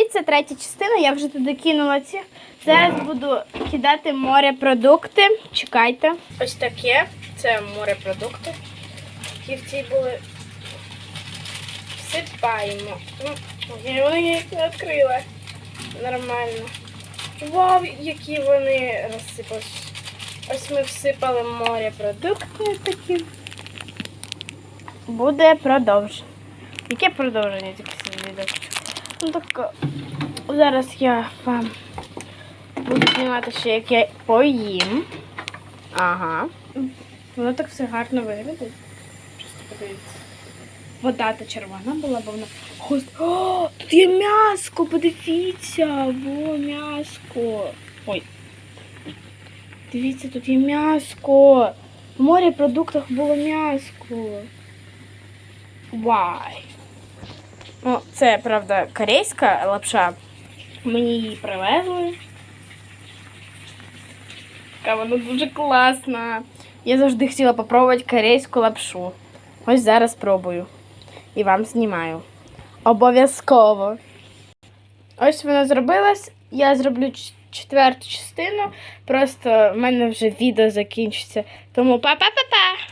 дивіться, третя частина, я вже туди кинула ці. Зараз буду кидати морепродукти. Чекайте. Ось таке. Це морепродукти. Які в цій були. Всипаємо. Я вони їх не відкрила. Нормально. Вау, які вони розсипались. Ось ми всипали морепродукти такі. Буде продовження. Яке продовження тільки відео? Ну так зараз я вам буду знімати ще, як я поїм. Ага. Воно так все гарно виглядає. Просто подивіться. Вода та червона була, бо вона. Ось. О, тут є м'яско, подивіться. Во, м'яско. Ой. Дивіться, тут є м'яско. В морепродуктах було м'яско. Вай. Це, правда, корейська лапша. Мені її привезли. Така вона дуже класна. Я завжди хотіла попробувати корейську лапшу. Ось зараз пробую. І вам знімаю. Обов'язково. Ось вона зробилась. Я зроблю четверту частину. Просто в мене вже відео закінчиться. Тому па-па-па-па!